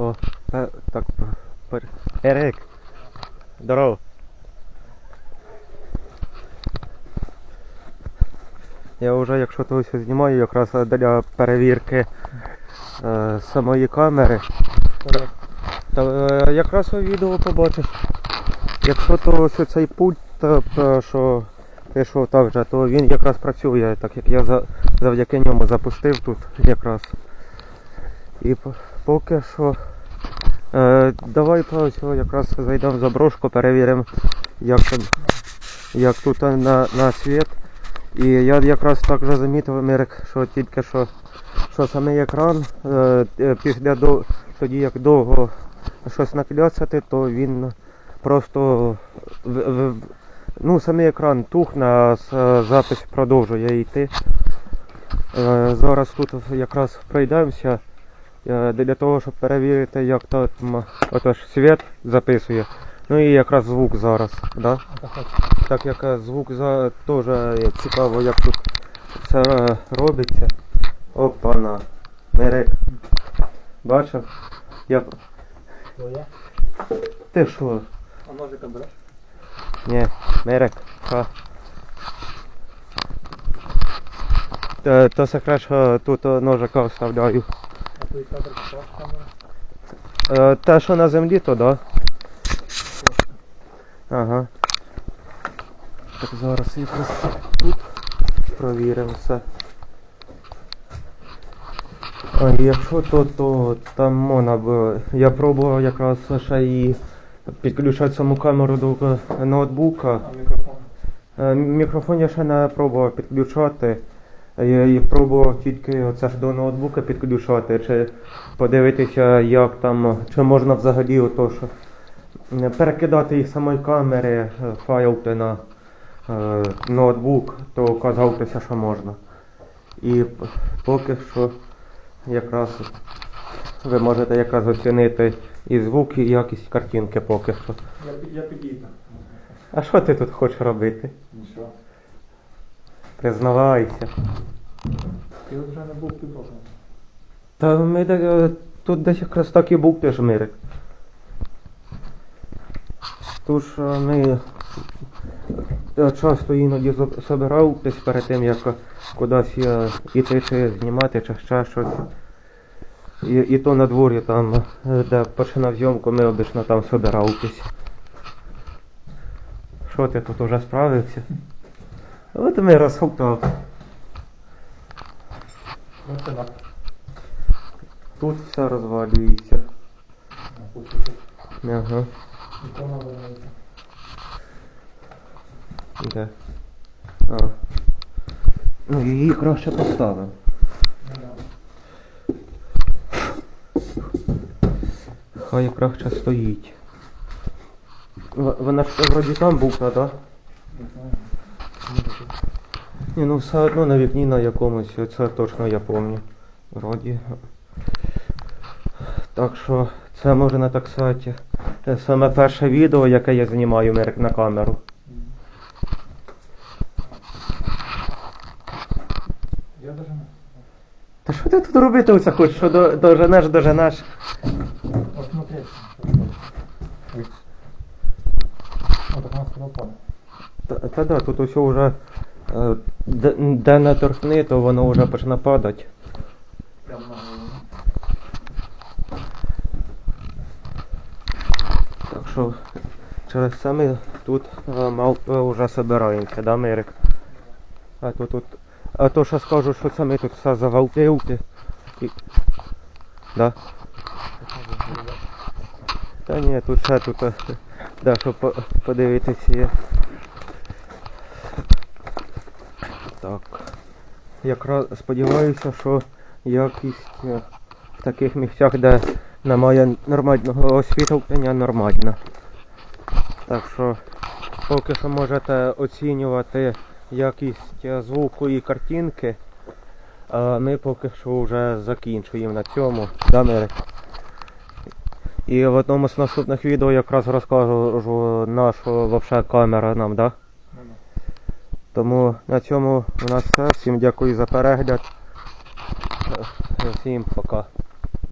О, е, так, пер... Ерик. Здорово. Я вже, якщо то знімаю, якраз для перевірки е, самої камери. Та е, якраз у відео побачиш. Якщо то ось цей пульт, п- що пішов так же, то він якраз працює, так як я за, завдяки ньому запустив тут якраз. І поки що. Е, давай ось якраз зайдемо в заброшку, перевіримо, як, як тут на, на світ. І я якраз так вже замітив, Мирик, що тільки що, що самий екран, е, е, після до, тоді як довго щось накляцати, то він просто в, в, ну, самий екран тухне, а с- запис продовжує йти. Е, зараз тут якраз пройдемося е, для того, щоб перевірити, як там отож світ записує. Ну і якраз звук зараз. Да? Так як е, звук за теж е, цікаво, як тут все е, робиться. Опана. Мерек. Бачив? Як... Твоя? Ти що? А ножика береш? Ні, Мерек. Ха. Та, то все краще тут е, ножика вставляю. Е, Те, що на землі, то да. Ага. Так зараз якраз тут провіримо все. А якщо то, то там можна б. Я пробував якраз ще і підключати саму камеру до е, ноутбука. А мікрофон? Е, Мікрофон я ще не пробував підключати. Я і пробував тільки оце ж до ноутбука підключати, чи подивитися, як там, чи можна взагалі ото що е, перекидати із самої камери е, файл ти на е, ноутбук, то казав, що можна. І поки що якраз ви можете якраз оцінити і звук, і якість картинки поки що. Я, я підійду. А що ти тут хочеш робити? Нічого. Признавайся. Ти вже не був півроку. Та ми е, тут десь якраз так і був теж мирик. Тож е, ми е, часто іноді собирав десь перед тим, як кудись іти чи знімати, чи ще щось. І, і то на дворі там, де починав зйомку, ми обично там собиравтесь. Що ти тут уже справився? Ми розховтав. Ось це на. Тут все розвалюється. Ага. Де? А. Ну її краще поставив. Ну. Хай краще стоїть. Вона ж вроді там буква, так? Знаю. Ні, ну все одно на вікні на якомусь, це точно я пам'ятаю. Вроді. Так що це можна так сказати. е, Саме перше відео, яке я знімаю на камеру. Я даже не. Та що ти тут робити оце хочеш? Що до, доженеш, доженеш? Смотри. Ой. Вот так нас водопад. Та, да, тут усе вже е, де, не торкни, то воно вже почне падати. Так що через це ми тут е, мав е, вже собираємося, да, Мирик? А то тут. А то що скажу, що це ми тут все завалтив. І... Да? Та ні, тут ще тут. е, Да, щоб подивитися. Так. Якраз сподіваюся, що якість е, в таких місцях, де немає нормального освітлення, нормальна. Так що поки що можете оцінювати якість е, звуку і картинки. А ми поки що вже закінчуємо на цьому. Да? І в одному з наступних відео якраз розкажу на що вообще камера нам, да. Тому на цьому у нас все. Всім дякую за перегляд. Всім пока.